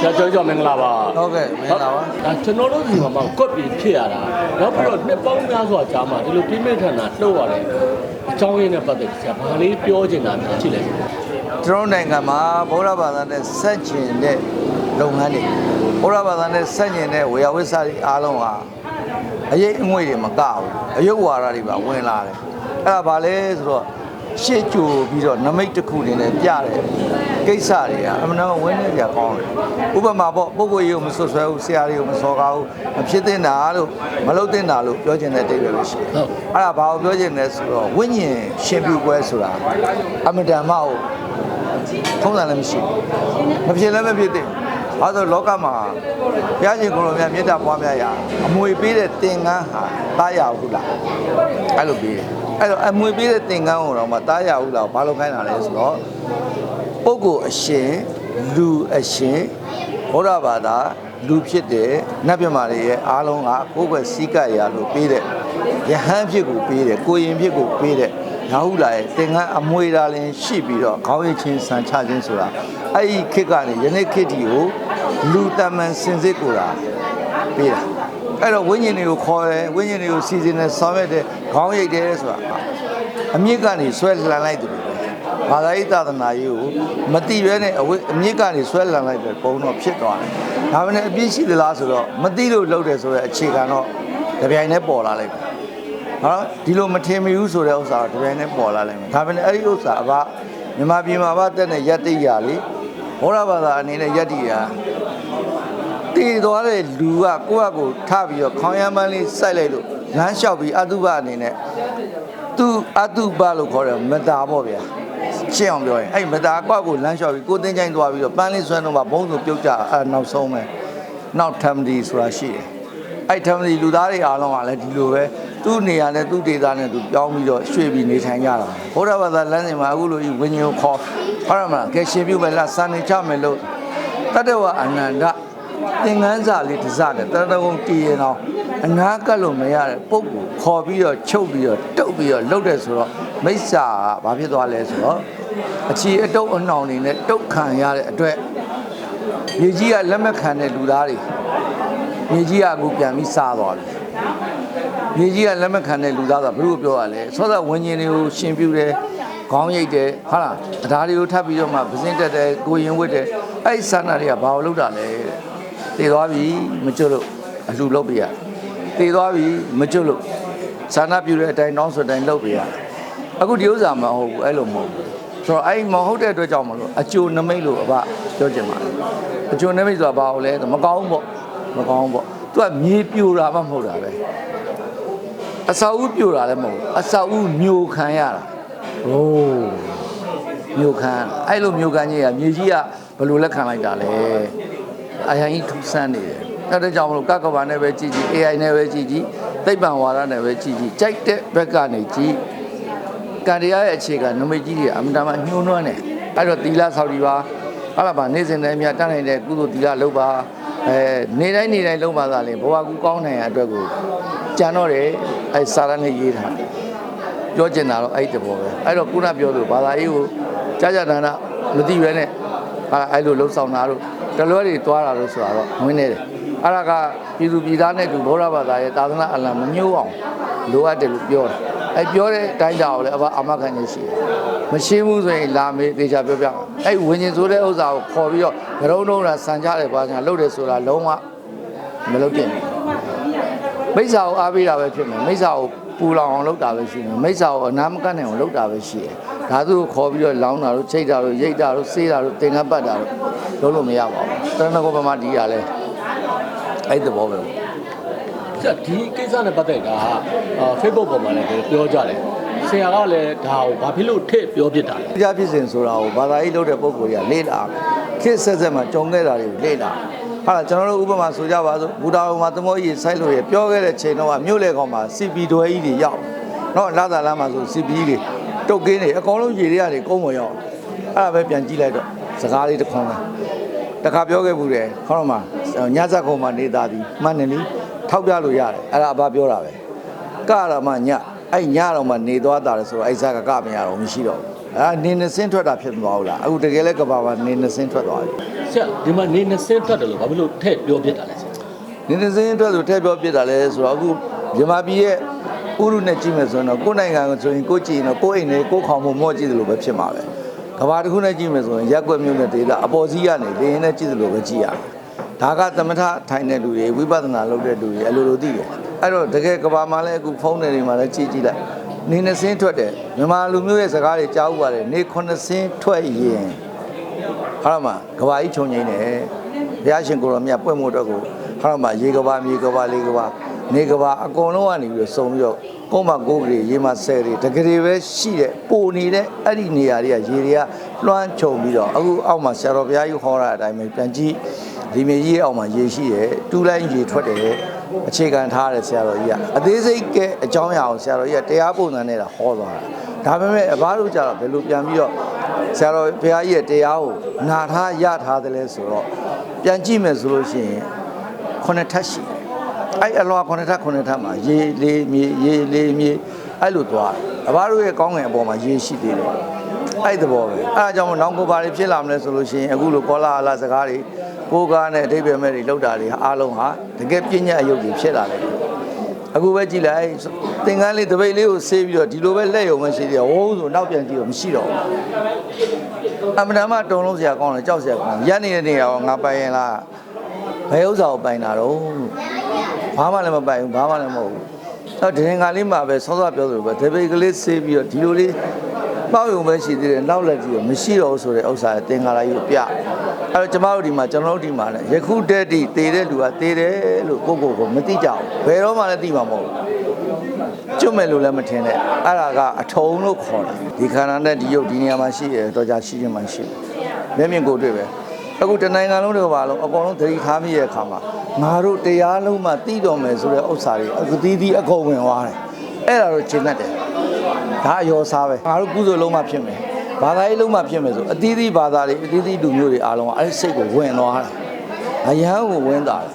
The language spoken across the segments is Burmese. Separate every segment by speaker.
Speaker 1: ဆရာကျော်ကျော်မင်္ဂလာပါ
Speaker 2: ဟုတ်ကဲ့မင်္ဂလာပါ
Speaker 1: ဒါကျွန်တော်တို့ဒီမှာမှကွက်ပြီးဖြစ်ရတာနောက်ပြီးတော့နှစ်ပေါင်းများစွာကြာမှဒီလိုပြင်းပြထန်တာလှုပ်ရတယ်အကြောင်းရင်းနဲ့ပတ်သက်ပြီးဆရာဘာလေးပြောချင်တာများရှိလဲ
Speaker 2: ကျွန်တော်နိုင်ငံမှာဗုဒ္ဓဘာသာနဲ့ဆက်ကျင်တဲ့လုပ်ငန်းတွေဗုဒ္ဓဘာသာနဲ့ဆက်ကျင်တဲ့ဝေယဝိစာတွေအားလုံးဟာအရေးအငွေ့တွေမကဘူးအယုတ်ဝါဒတွေပါဝင်လာတယ်အဲ့ဒါဘာလဲဆိုတော့ ရှေ့ကြိုပြီးတော့နမိတ်တစ်ခုနေနဲ့ပြတဲ့ကိစ္စတွေကအမှန်တော့ဝင်းနေကြကောင်းတယ်ဥပမာပေါ့ပုဂ္ဂိုလ်ရေးကိုမဆွဆွဲဘူးဆရာတွေကိုမစော်ကားဘူးမဖြစ်သင့်တာလို့မလုပ်သင့်တာလို့ပြောချင်တဲ့အတိတ်ပဲပဲရှိတယ်
Speaker 1: ဟုတ်
Speaker 2: အဲ့ဒါဘာကိုပြောချင်လဲဆိုတော့ဝိညာဉ်ရှင်ပြုပွဲဆိုတာအမတန်မှဟုတ်ထုံးစံလည်းမရှိဘူးမဖြစ်လည်းမဖြစ်သင့်ဘူးဘာလို့လောကမှာဘုရားရှင်ကိုယ်တော်မြတ်မေတ္တာပွားများရာအမွေပေးတဲ့သင်္ကန်းဟာတားရဘူးလားအဲ့လိုပေးတယ် အဲ့တော့အမွေပေးတဲ့သင်္ကန်းကိုတော့မတားရဘူးလားဘာလို့ခိုင်းတာလဲဆိုတော့ပုဂ္ဂိုလ်အရှင်လူအရှင်ဘုရားဘာသာလူဖြစ်တဲ့နတ်မြမာတွေရဲ့အားလုံးကကိုယ်ပဲစီးကပ်ရလို့ပေးတဲ့ယဟန်ဖြစ်ကိုပေးတယ်ကိုရင်ဖြစ်ကိုပေးတဲ့ရာဟုလာရဲ့သင်္ကန်းအမွေတာလင်းရှိပြီးတော့ခေါင်းရည်ချင်းဆန်ချခြင်းဆိုတာအဲ့ဒီခေတ်ကနေယနေ့ခေတ်ဒီကိုလူတမန်စင်စစ်ကိုတာပေးတာ အဲ့တော့ဝိညာဉ်တွေကိုခေါ်တယ်ဝိညာဉ်တွေကိုစီစဉ်တယ်ဆောင်ရွက်တယ်ခေါင်းရိပ်တယ်ဆိုတာအမြင့်ကနေဆွဲလှန်လိုက်တယ်ဘာသာရေးသာသနာရေးကိုမတိရဲနဲ့အဝိအမြင့်ကနေဆွဲလန်လိုက်တဲ့ပုံတော့ဖြစ်သွားတယ်။ဒါပေမဲ့အပြစ်ရှိသလားဆိုတော့မတိလို့လုပ်တယ်ဆိုတဲ့အခြေခံတော့တပြိုင်တည်းပေါ်လာလိုက်တယ်။ဟာဒီလိုမထင်မိဘူးဆိုတဲ့ဥစ္စာတော့တပြိုင်တည်းပေါ်လာလိုက်မယ်။ဒါပေမဲ့အဲ့ဒီဥစ္စာအဘမြန်မာပြည်မှာဗတက်တဲ့ယတ္တိရာလေဘောရဘာသာအနေနဲ့ယတ္တိရာ တည်သွားတဲ့လူကကိုယ့်အကိုထပြီးတော့ခေါင်းရမ်းပန်းလေးစိုက်လိုက်လို့လမ်းလျှောက်ပြီးအတုပအနေနဲ့သူအတုပလို့ခေါ်တယ်မတာပေါ့ဗျာရှင်းအောင်ပြောရင်အဲ့မတာကွက်ကိုလမ်းလျှောက်ပြီးကိုတင်းချိုင်းသွားပြီးတော့ပန်းလေးဆွဲတော့မှဘုံဆိုပြုတ်ကြအဲ့နောက်ဆုံးပဲနောက်ထမ်ဒီဆိုတာရှိတယ်အဲ့ထမ်ဒီလူသားတွေအားလုံးကလည်းဒီလိုပဲသူ့နေရာနဲ့သူ့ဒေသနဲ့သူပြောင်းပြီးတော့ရွှေ့ပြီးနေထိုင်ကြတာဘုရားဘာသာလမ်းစဉ်မှာအခုလိုကြီးဝิญဉ်ကိုခေါ်ဟုတ်တယ်မလားကဲရှင်ပြုမယ်လားစံနေချမယ်လို့တတ္တဝအနန္တ သင်္ကန်းစာလေးတစ်စနဲ့တရတကုံတည်ရင်တော့အနာကပ်လို့မရတဲ့ပုံကိုခေါ်ပြီးတော့ချုပ်ပြီးတော့တုပ်ပြီးတော့လှုပ်တဲ့ဆိုတော့မိစ္ဆာကဘာဖြစ်သွားလဲဆိုတော့အခြေအတုပ်အနှောင်နေနဲ့တုတ်ခံရတဲ့အတွက်မြေကြီးကလက်မခံတဲ့လူသားတွေမြေကြီးကအခုပြန်ပြီးစားသွားပြီမြေကြီးကလက်မခံတဲ့လူသားဆိုဘယ်လိုပြောရလဲဆောစောဝิญဉ်တွေကိုရှင်ပြူတယ်ခေါင်းရိပ်တယ်ဟာလားအဓာတွေကိုထပ်ပြီးတော့မှပစင်းတက်တယ်ကိုရင်ဝတ်တယ်အဲ့ဒီဆန္ဒတွေကဘာလို့လုပ်တာလဲတဲ့ တည်သွားပြီမကျွတ်လို့အလှလုပ်ပြရတည်သွားပြီမကျွတ်လို့ဆန္ဒပြူတဲ့အတိုင်းတောင်းဆိုတဲ့အတိုင်းလုပ်ပြရအခုဒီဥစ္စာမဟုတ်ဘူးအဲ့လိုမဟုတ်ဘူးဆိုတော့အဲ့ဒီမဟုတ်တဲ့အတွက်ကြောင့်မလို့အကျိုးနမိတ်လို့အဘပြောချင်ပါတယ်အကျိုးနမိတ်ဆိုတာဘာလို့လဲဆိုတော့မကောင်းဘူးပေါ့မကောင်းဘူးပေါ့သူကမြေပြိုတာမှမဟုတ်တာပဲအစာဦးပြိုတာလည်းမဟုတ်ဘူးအစာဦးမျိုးခံရတာโอ้မျိုးခံရတာအဲ့လိုမျိုးခံကြီးကမြေကြီးကဘယ်လိုလက်ခံလိုက်တာလဲ အရင်ကြီးထူးဆန်းနေတယ်အဲ့ဒါကြောင့်မလို့ကကဘာနဲ့ပဲကြည့်ကြည့် AI နဲ့ပဲကြည့်ကြည့်သိပ္ပံဝါဒနဲ့ပဲကြည့်ကြည့်ကြိုက်တဲ့ဘက်ကနေကြည့်ကံတရားရဲ့အခြေခံနမိတ်ကြီးတွေအမှန်တမ်းညှိုးနှွမ်းတယ်အဲ့တော့သီလဆောက်ဒီပါဟာလာပါနေ့စဉ်တိုင်းများတတ်နိုင်တဲ့ကုသိုလ်သီလလုပ်ပါအဲနေတိုင်းနေတိုင်းလုပ်ပါသာလေဘဝကူကောင်းနိုင်ရအတွက်ကိုကြံတော့တယ်အဲစာရနဲ့ရေးထားပြောချင်တာတော့အဲ့ဒီတဘောပဲအဲ့တော့ခုနပြောသူဘာသာရေးကိုကြာကြာတန်တာမသိရဲနဲ့ဟာအဲ့လိုလှုပ်ဆောင်တာတို့ တလွဲတွေတွားတာလို့ဆိုတာတော့ဝင်းနေတယ်အဲ့ဒါကပြည်သူပြည်သားနဲ့တူဗုဒ္ဓဘာသာရဲ့သာသနာအလံမညှိုးအောင်လိုအပ်တယ်လို့ပြောတယ်အဲပြောတဲ့အတိုင်းကြောင့်လည်းအဘအမခံနေရှိတယ်မရှင်းဘူးဆိုရင်လာမေးသေချာပြောပြမယ်အဲ့ဝิญဉ်ဆိုတဲ့ဥစ္စာကိုခေါ်ပြီးတော့ဂရုံးလုံးတာစံကြတယ်ပါညာလှုပ်တယ်ဆိုတာလုံးဝမလုပ်တင်ဘူးမိစ္ဆာကိုအားပေးတာပဲဖြစ်မယ်မိစ္ဆာကိုပူလောင်အောင်လုပ်တာပဲရှိတယ်မိစ္ဆာကိုအနာမကန့်နိုင်အောင်လုပ်တာပဲရှိတယ် ဒါသူကိုခေါ်ပြီးတော့လောင်းတာတို့ချိတ်တာတို့ရိတ်တာတို့ဆေးတာတို့တင်ကပ်ပတ်တာတို့လုံးလို့မရပါဘူးတရဏဂောပမဒီရလဲအဲ့ဒီဘောပဲ
Speaker 1: ဆရာဒီကိစ္စနဲ့ပတ်သက်တာအာ Facebook ပေါ်မှာလည်းပြောကြတယ်ဆရာကလည်းဒါကိုဘာဖြစ်လို့ထည့်ပြောဖြစ်တာလဲ
Speaker 2: တရားဖြစ်စဉ်ဆိုတာကိုဘာသာရေးလုပ်တဲ့ပုံကိုယ်ကြီးကလေ့လာခေတ်ဆက်ဆက်မှာကြုံခဲ့တာတွေကိုလေ့လာဟာလားကျွန်တော်တို့ဥပမာဆိုကြပါစို့ဘူတာဘုံမှာသမောကြီးဆိုက်လို့ရပြောခဲ့တဲ့ချိန်တော့ကမြို့လေကောင်မှာ CP ဒွဲကြီးတွေရောက်နော်လာသာလမ်းမှာဆို CP ကြီးတွေ တုတ်ကင်းတွေအကောင်လုံးရေတွေကနေကုန်းပေါ်ရောက်အဲ့ဒါပဲပြန်ကြည့်လိုက်တော့စကားလေးတစ်ခွန်းပဲတခါပြောခဲ့ဘူးတယ်ခေါင်းတော့မှာညဇက်ကုန်းမှာနေတာသည်မှန်တယ်လीထောက်ပြလို့ရတယ်အဲ့ဒါအဘပြောတာပဲကရမညအဲ့ညတော့မှနေသွားတာလေဆိုတော့အဲ့ဇက်ကကမရတော့မရှိတော့ဘူးအဲနေနေစင်းထွက်တာဖြစ်မသွားဘူးလားအခုတကယ်လဲကဘာပါနေနေစင်းထွက်သွားပြီ
Speaker 1: ဆရာဒီမှာနေ20ထွက်တယ်လို့ဘာဖြစ်လို့ထည့်ပြောပြတာလဲဆရာ
Speaker 2: နေနေစင်းအတွက်ဆိုထည့်ပြောပြတာလဲဆိုတော့အခုမြန်မာပြည်ရဲ့ ဥရုနဲ့ကြည့်မယ်ဆိုရင်တော့ကိုယ်နိုင်ငံကိုဆိုရင်ကိုယ်ကြည့်ရင်တော့ကိုယ်အိမ်နဲ့ကိုယ်ခေါင်မှုမော့ကြည့်တယ်လို့ပဲဖြစ်မှာပဲကဘာတစ်ခုနဲ့ကြည့်မယ်ဆိုရင်ရက်ွက်မျိုးနဲ့ဒေတာအပေါ်စီးကနေလေရင်နဲ့ကြည့်တယ်လို့ပဲကြည့်ရတယ်ဒါကသမထထိုင်တဲ့လူတွေဝိပဿနာလုပ်တဲ့လူတွေအလိုလိုသိတယ်အဲ့တော့တကယ်ကဘာမှာလည်းအခုဖုန်းတွေမှာလည်းကြည့်ကြည့်လိုက်နေနေစင်းထွက်တယ်မြန်မာလူမျိုးရဲ့စကားတွေကြားဥပါတယ်နေခုနှစ်စင်းထွက်ရင်ဟာရမကဘာကြီးခြုံငိမ့်တယ်ဘုရားရှင်ကိုရောမြတ်ပွင့်မို့တော့ကိုဟာရမရေကဘာမြေကဘာလေးကဘာ နေကဘာအကုန်လုံးကနေပြီးတော့စုံပြီးတော့ကိုမကိုကလေးရေမဆဲတွေတကယ်ပဲရှိတဲ့ပိုနေတဲ့အဲ့ဒီနေရာတွေကရေတွေကလွှမ်းခြုံပြီးတော့အခုအောက်မှာဆရာတော်ဘုရားကြီးဟောတာအတိုင်းပဲပြန်ကြည့်ဒီမြေကြီးရဲ့အောက်မှာရေရှိတယ်တူးလိုက်ရေထွက်တယ်အခြေခံထားတယ်ဆရာတော်ကြီးကအသေးစိတ်ကဲအကြောင်းအရာကိုဆရာတော်ကြီးကတရားပုံစံနဲ့ဟောသွားတာဒါပေမဲ့အဘတို့ကြတော့ဘယ်လိုပြန်ပြီးတော့ဆရာတော်ဘုရားကြီးရဲ့တရားကိုနာထားရထားတယ်လဲဆိုတော့ပြန်ကြည့်မယ်ဆိုလို့ရှိရင်ခုနှစ်ထပ်ရှိတယ် အဲ့အလွာခုနှစ်ထပ်ခုနှစ်ထပ်မှာရေလေးမြေရေလေးမြေအဲ့လိုသွားတယ်အဘတို့ရဲ့ကောင်းငင်အပေါ်မှာရေရှိသေးတယ်အဲ့ဒီသဘောပဲအဲ့ဒါကြောင့်မို့နောင်ကိုပါတွေဖြစ်လာမလဲဆိုလို့ရှိရင်အခုလိုကောလာဟလာစကားတွေကိုးကားနဲ့အတိပ္ပယ်မဲ့တွေလောက်တာတွေအားလုံးဟာတကယ်ပြည့်ညတ်အယုတ်တွေဖြစ်လာတယ်အခုပဲကြည့်လိုက်သင်္ကန်းလေးတပိတ်လေးကိုဆေးပြီးတော့ဒီလိုပဲလက်ယုံမှရှိသေးတယ်ဝုန်းဆိုနောက်ပြန်ကြည့်တော့မရှိတော့ဘူးအမှန်တမ်းတုံလုံးစရာကောင်းတယ်ကြောက်စရာကောင်းရက်နေတဲ့နေရာကငါပိုင်ရင်လားဘယ်ဥစ္စာကိုပိုင်တာတော့ ဘာမှလည်းမပိုင်ဘူးဘာမှလည်းမဟုတ်ဘူးတော့ဒရင်ကလေးမှာပဲစောစောပြောသလိုပဲဒေဘေကလေးဆေးပြီးတော့ဒီလိုလေးပေါ့ယုံပဲရှိသေးတယ်နောက်လက်ကြည့်တော့မရှိတော့ဘူးဆိုတဲ့ဥစ္စာသင်္ကာလာကြီးကိုပြအဲ့တော့ကျမတို့ဒီမှာကျွန်တော်တို့ဒီမှာလည်းယခုတည်းတည်တည်တဲ့လူကတည်တယ်လို့ကိုယ့်ကိုယ်ကိုမသိကြဘူးဘယ်တော့မှလည်းသိမှာမဟုတ်ဘူးကျွတ်မယ်လို့လည်းမထင်နဲ့အဲ့ဒါကအထုံလို့ခေါ်တယ်ဒီခန္ဓာနဲ့ဒီရုပ်ဒီနေရာမှာရှိရတော့ကြာရှိခြင်းမှရှိတယ်မျက်မြင်ကိုယ်တွေ့ပဲ အခုတနိုင်ငံလုံးတွေပါလုံးအကုန်လုံးသတိထားမိရဲ့အခါမှာငါတို့တရားလုံးမှသိတော်မယ်ဆိုတဲ့ဥစ္စာတွေအခုသီးသီးအကုန်ဝင်သွားတယ်အဲ့ဒါတော့ရှင်းတတ်တယ်ဒါအယောစားပဲငါတို့ကုသိုလ်လုံးမှဖြစ်မယ်ဘာသာရေးလုံးမှဖြစ်မယ်ဆိုအသီးသီးဘာသာတွေအသီးသီးလူမျိုးတွေအားလုံးကအဲ့ဒီစိတ်ကိုဝင်သွားတာအယံကိုဝင်တာတယ်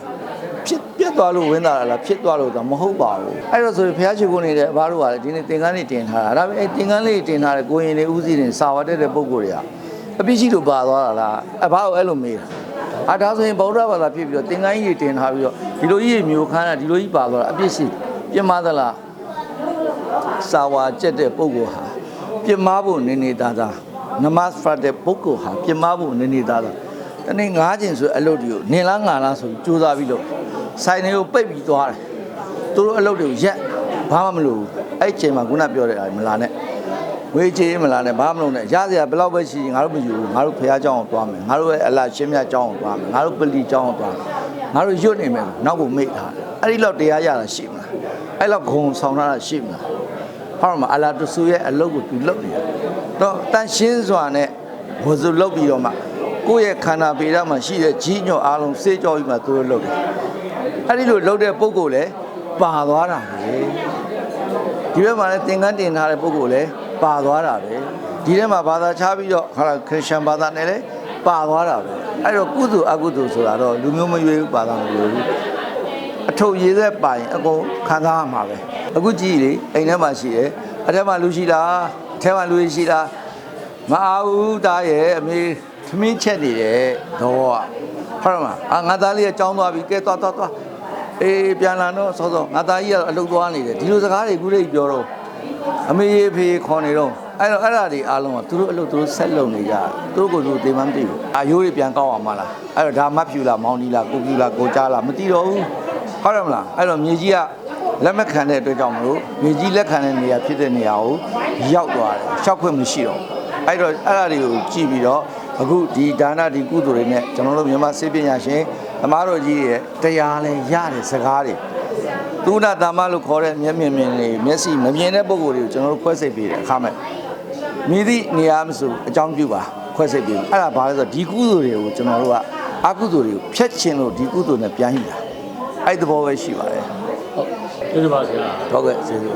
Speaker 2: ဖြစ်ပြတ်သွားလို့ဝင်လာတာလားဖြစ်သွားလို့တော့မဟုတ်ပါဘူးအဲ့တော့ဆိုရင်ဘုရားရှိခိုးနေတဲ့အဘတို့ကလည်းဒီနေ့သင်္ကန်းလေးတင်ထားတာဒါပေမဲ့အဲ့သင်္ကန်းလေးတင်ထားတဲ့ကိုရင်လေးဥစည်းတွေစာဝတ်တဲ့ပုံကိုယ်တွေက အပြစ်ရှိလို့ပါသွားတာလားအဘကိုအဲ့လိုမေးတာအာဒါဆိုရင်ဗုဒ္ဓဘာသာဖြစ်ပြီးတော့သင်္ကန်းကြီးတွေတင်ထားပြီးတော့ဒီလိုကြီးမျိုးခမ်းတာဒီလိုကြီးပါသွားတာအပြစ်ရှိပြစ်မှားသလားစာဝါကျက်တဲ့ပုံကိုယ်ဟာပြစ်မှားဖို့နေနေသားသားနမတ်ဖတ်တဲ့ပုံကိုယ်ဟာပြစ်မှားဖို့နေနေသားသားတနေ့ငားကျင်ဆိုအလုပ်တွေကိုနင်လားငါလားဆိုပြီးစူးစမ်းပြီးတော့ဆိုင်တွေကိုပိတ်ပြီးသွားတယ်သူတို့အလုပ်တွေကိုရက်ဘာမှမလုပ်ဘူးအဲ့ဒီချိန်မှာခုနပြောတဲ့အားမလာနဲ့ ဝေးချေးမလာနဲ့ဘာမှမလုပ်နဲ့ရစရာဘယ်လောက်ပဲရှိရင်ငါတို့မယူဘူးငါတို့ဖះเจ้าအောင်သွားမယ်ငါတို့ရဲ့အလားရှင်းမြတ်เจ้าအောင်သွားမယ်ငါတို့ပလီเจ้าအောင်သွားမယ်ငါတို့ရွတ်နေမယ်နောက်ကိုမေ့ထားတယ်အဲ့ဒီလောက်တရားရတာရှိမလားအဲ့လောက်ဂုံဆောင်ထားတာရှိမလားဟောမှာအလားတဆူရဲ့အလုပ်ကိုသူလုပ်နေတယ်တော့တန်ရှင်းစွာနဲ့ဝဇုလုပ်ပြီးတော့မှ ကိုယ့်ရဲ့ခန္ဓာပေဓာတ်မှာရှိတဲ့ကြီးညွတ်အားလုံးစေးကြောပြီးမှသူတို့လုပ်တယ်။အဲ့ဒီလိုလုပ်တဲ့ပုံကိုလည်းပါသွားတာပဲ။ဒီဘက်မှာလည်းသင်္ကန်းတင်ထားတဲ့ပုံကိုလည်း ပါသွားတာပဲ။ဒီထဲမှာဘာသာခြားပြီးတော့ဟာခရစ်ယာန်ဘာသာနဲ့လည်းပါသွားတာပဲ။အဲ့တော့ကုသိုလ်အကုသိုလ်ဆိုတာတော့လူမျိုးမရွေးဘူးဘာသာမရွေးဘူး။အထုပ်ရည်သက်ပိုင်အကုန်ခံစားရမှာပဲ။အခုကြည့်လေအိမ်ထဲမှာရှိတယ်။အထက်မှာလူရှိလား။အထက်မှာလူရှိလား။မအားဘူးတားရဲ့အမေသမင်းချက်နေတယ်တော့ဟုတ်မှာအာငါသားလေးကကြောင်းသွားပြီကဲသွားသွားသွားအေးပြန်လာတော့စောစောငါသားကြီးကအလုပ်သွားနေတယ်ဒီလိုစကားတွေခုလေးပြောတော့ အမေရေဖေခေါ်နေတော့အဲ့တော့အဲ့ဒါတွေအားလုံးကသူတို့အလုပ်သူတို့ဆက်လုပ်နေကြသူတို့ကိုယ်သူသိမှမသိဘူးအာရိုးတွေပြန်ကောက်အောင်မလားအဲ့တော့ဒါမတ်ဖြူလားမောင်ဒီလားကိုပြူလားကိုကြားလားမသိတော့ဘူးဟုတ်တယ်မလားအဲ့တော့မြေကြီးကလက်မခံတဲ့အတွက်ကြောင့်မလို့မြေကြီးလက်ခံတဲ့နေရာဖြစ်တဲ့နေရာကိုရောက်သွားတယ်ရှောက်ခွင့်မရှိတော့ဘူးအဲ့တော့အဲ့ဒါတွေကိုကြည့်ပြီးတော့အခုဒီဒါနဒီကုသိုလ်တွေနဲ့ကျွန်တော်တို့မြန်မာစေပညာရှင်သမားတော်ကြီးရဲ့တရားလဲရတဲ့စကားတွေ သုဒတာမလို့ခေါ်တဲ့မျက်မြင်မြင်တွေမျက်စိမမြင်တဲ့ပုံကိုယ်တွေကိုကျွန်တော်တို့ခွဲစိတ်ပေးတယ်အခါမဲ့မိသည့်နေရာမဆိုအကြောင်းပြုပါခွဲစိတ်ပေးအဲ့ဒါဘာလဲဆိုတော့ဒီကုသိုလ်တွေကိုကျွန်တော်တို့ကအကုသိုလ်တွေကိုဖျက်ချင်လို့ဒီကုသိုလ်နဲ့ပြန်ယူတာအဲ့ဒီသဘောပဲရှိပါတယ်
Speaker 1: ဟုတ်ကျေးဇူးပါဆရာ
Speaker 2: ဟုတ်ကဲ့ကျေးဇူး